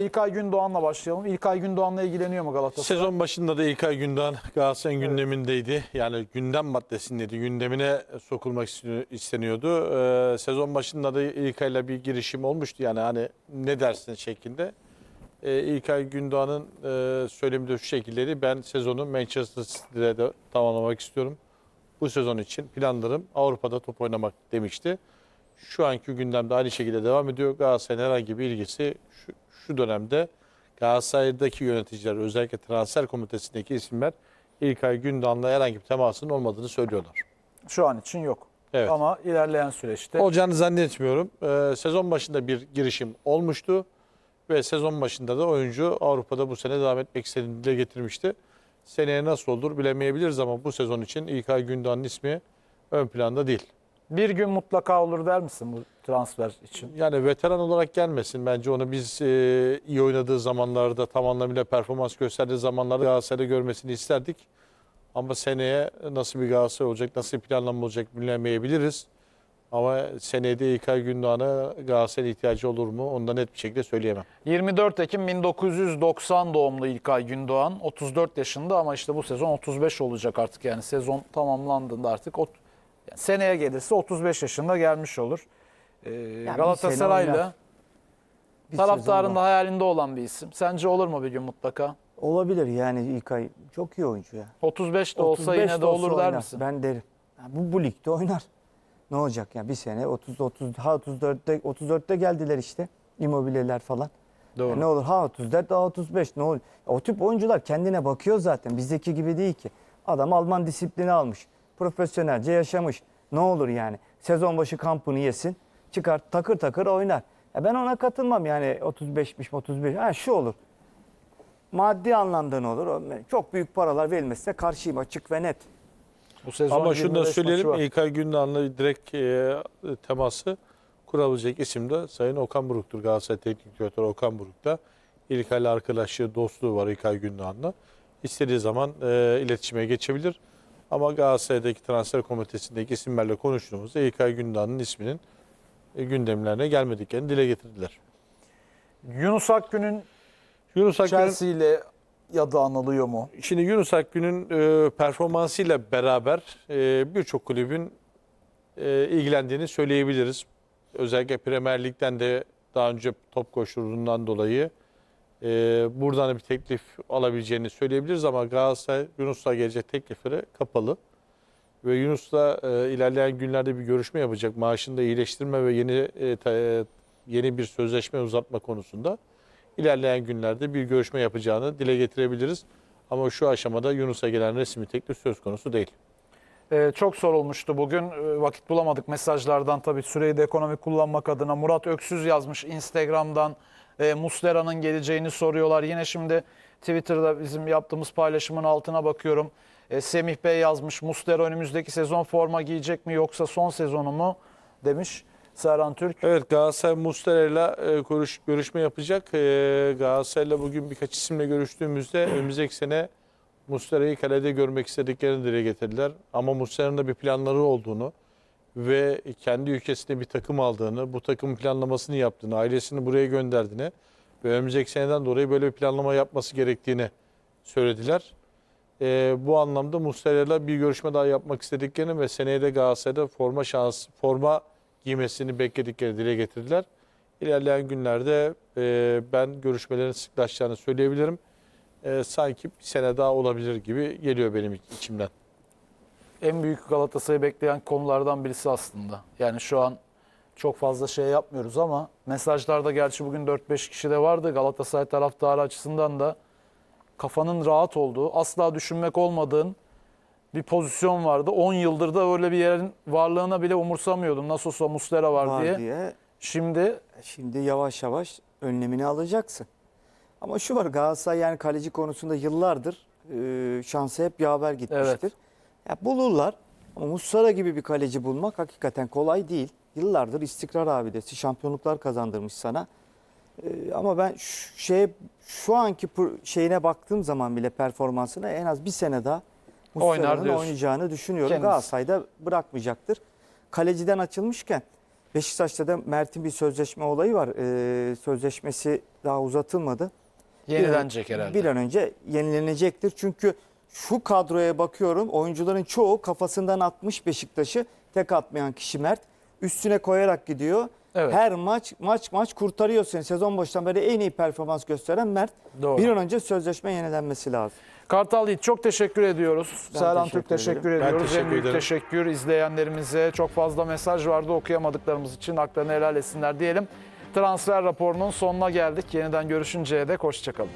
İlkay Gündoğan'la başlayalım. İlkay Gündoğan'la ilgileniyor mu Galatasaray? Sezon başında da İlkay Gündoğan Galatasaray'ın gündemindeydi. Yani gündem maddesindeydi. Gündemine sokulmak isteniyor- isteniyordu. Ee, sezon başında da İlkay'la bir girişim olmuştu. Yani hani ne dersin şeklinde. Ee, İlkay Gündoğan'ın e, söylemi şu şekildeydi. Ben sezonu Manchester City'de de tamamlamak istiyorum. Bu sezon için planlarım Avrupa'da top oynamak demişti. Şu anki gündemde aynı şekilde devam ediyor. Galatasaray'ın herhangi bir ilgisi şu, şu dönemde Galatasaray'daki yöneticiler özellikle transfer komitesindeki isimler İlkay Gündoğan'la herhangi bir temasının olmadığını söylüyorlar. Şu an için yok. Evet. Ama ilerleyen süreçte Olacağını zannetmiyorum. Ee, sezon başında bir girişim olmuştu ve sezon başında da oyuncu Avrupa'da bu sene devam etmek istediğini dile getirmişti. Seneye nasıl olur bilemeyebiliriz ama bu sezon için İlkay Gündoğan'ın ismi ön planda değil. Bir gün mutlaka olur der misin bu transfer için? Yani veteran olarak gelmesin. Bence onu biz e, iyi oynadığı zamanlarda, tam anlamıyla performans gösterdiği zamanlarda Galatasaray'da görmesini isterdik. Ama seneye nasıl bir Galatasaray olacak, nasıl bir planlama olacak bilemeyebiliriz. Ama seneye de İlkay Gündoğan'a Galatasaray'ın ihtiyacı olur mu? Onu da net bir şekilde söyleyemem. 24 Ekim 1990 doğumlu İlkay Gündoğan. 34 yaşında ama işte bu sezon 35 olacak artık yani sezon tamamlandığında artık yani seneye gelirse 35 yaşında gelmiş olur. Ee, sene Galatasaray'la taraftarın da hayalinde olan bir isim. Sence olur mu bir gün mutlaka? Olabilir yani İlkay çok iyi oyuncu ya. 35 de olsa 35 yine de olur der oynar. misin? Ben derim. Ya bu, bu ligde oynar. Ne olacak ya bir sene 30 30 ha 34'te 34'te geldiler işte. immobileler falan. Doğru. Ya ne olur ha 34 ha 35 ne olur. O tip oyuncular kendine bakıyor zaten. Bizdeki gibi değil ki. Adam Alman disiplini almış. Profesyonelce yaşamış. Ne olur yani. Sezon başı kampını yesin. Çıkar takır takır oynar. Ya ben ona katılmam yani 35'miş 35. Ha şu olur. Maddi anlamda ne olur? Çok büyük paralar verilmesine karşıyım açık ve net. Bu sezon Ama şunu da 25 söyleyelim. İlkay Gündoğan'la direkt e, teması kurabilecek isim de Sayın Okan Buruk'tur. Galatasaray Teknik Direktörü Okan Buruk'ta. İlkay'la arkadaşlığı, dostluğu var İlkay Gündoğan'la. İstediği zaman e, iletişime geçebilir. Ama Galatasaray'daki transfer komitesindeki isimlerle konuştuğumuzda İlkay Gündoğan'ın isminin e, gündemlerine gelmediklerini dile getirdiler. Yunus Akgün'ün Yunus Akgün'ün Chelsea ile yadı anılıyor mu? Şimdi Yunus Akgün'ün e, performansıyla beraber e, birçok kulübün e, ilgilendiğini söyleyebiliriz. Özellikle Premier Lig'den de daha önce top koşturduğundan dolayı e, buradan da bir teklif alabileceğini söyleyebiliriz ama Galatasaray Yunus'la gelecek teklifleri kapalı. Ve Yunus'la e, ilerleyen günlerde bir görüşme yapacak. Maaşını da iyileştirme ve yeni e, ta- e, yeni bir sözleşme uzatma konusunda ilerleyen günlerde bir görüşme yapacağını dile getirebiliriz. Ama şu aşamada Yunus'a gelen resmi teklif söz konusu değil. Ee, çok sorulmuştu bugün. Ee, vakit bulamadık mesajlardan tabii süreyi de ekonomik kullanmak adına. Murat Öksüz yazmış Instagram'dan. E, Muslera'nın geleceğini soruyorlar. Yine şimdi Twitter'da bizim yaptığımız paylaşımın altına bakıyorum. E, Semih Bey yazmış. Muslera önümüzdeki sezon forma giyecek mi yoksa son sezonu mu demiş Serhan Türk. Evet Galatasaray Mustera'yla e, görüş, görüşme yapacak. E, Galatasaray'la bugün birkaç isimle görüştüğümüzde önümüzdeki sene Mustera'yı kalede görmek istediklerini dile getirdiler. Ama Mustera'nın da bir planları olduğunu ve kendi ülkesinde bir takım aldığını, bu takımın planlamasını yaptığını, ailesini buraya gönderdiğini ve önümüzdeki seneden dolayı böyle bir planlama yapması gerektiğini söylediler. E, bu anlamda Mustera'yla bir görüşme daha yapmak istediklerini ve seneye de Galatasaray'da forma şans, forma giymesini bekledikleri dile getirdiler. İlerleyen günlerde e, ben görüşmelerin sıklaşacağını söyleyebilirim. E, sanki bir sene daha olabilir gibi geliyor benim içimden. En büyük Galatasaray'ı bekleyen konulardan birisi aslında. Yani şu an çok fazla şey yapmıyoruz ama mesajlarda gerçi bugün 4-5 kişi de vardı. Galatasaray taraftarı açısından da kafanın rahat olduğu, asla düşünmek olmadığın bir pozisyon vardı. 10 yıldır da öyle bir yerin varlığına bile umursamıyordum. Nasıl olsa Muslera var, Var diye. diye. Şimdi Şimdi yavaş yavaş önlemini alacaksın. Ama şu var Galatasaray yani kaleci konusunda yıllardır e, şansı hep yaver gitmiştir. Evet. Ya bulurlar ama Muslera gibi bir kaleci bulmak hakikaten kolay değil. Yıllardır istikrar abidesi, şampiyonluklar kazandırmış sana. E, ama ben şu, şey, şu anki şeyine baktığım zaman bile performansına en az bir sene daha Muslera'nın oynayacağını düşünüyorum. Kendisi. Galatasaray'da bırakmayacaktır. Kaleciden açılmışken Beşiktaş'ta da Mert'in bir sözleşme olayı var. Ee, sözleşmesi daha uzatılmadı. Yenilenecek Bir herhalde. Bir an önce yenilenecektir. Çünkü şu kadroya bakıyorum oyuncuların çoğu kafasından atmış Beşiktaş'ı. Tek atmayan kişi Mert. Üstüne koyarak gidiyor. Evet. Her maç maç maç kurtarıyor seni. Sezon başından beri en iyi performans gösteren Mert. Doğru. Bir an önce sözleşme yenilenmesi lazım. Kartal Yiğit çok teşekkür ediyoruz. Ben Serhan teşekkür Türk teşekkür ederim. Ben ediyoruz. teşekkür en büyük ederim. teşekkür izleyenlerimize. Çok fazla mesaj vardı okuyamadıklarımız için haklarını helal etsinler diyelim. Transfer raporunun sonuna geldik. Yeniden görüşünceye dek hoşçakalın.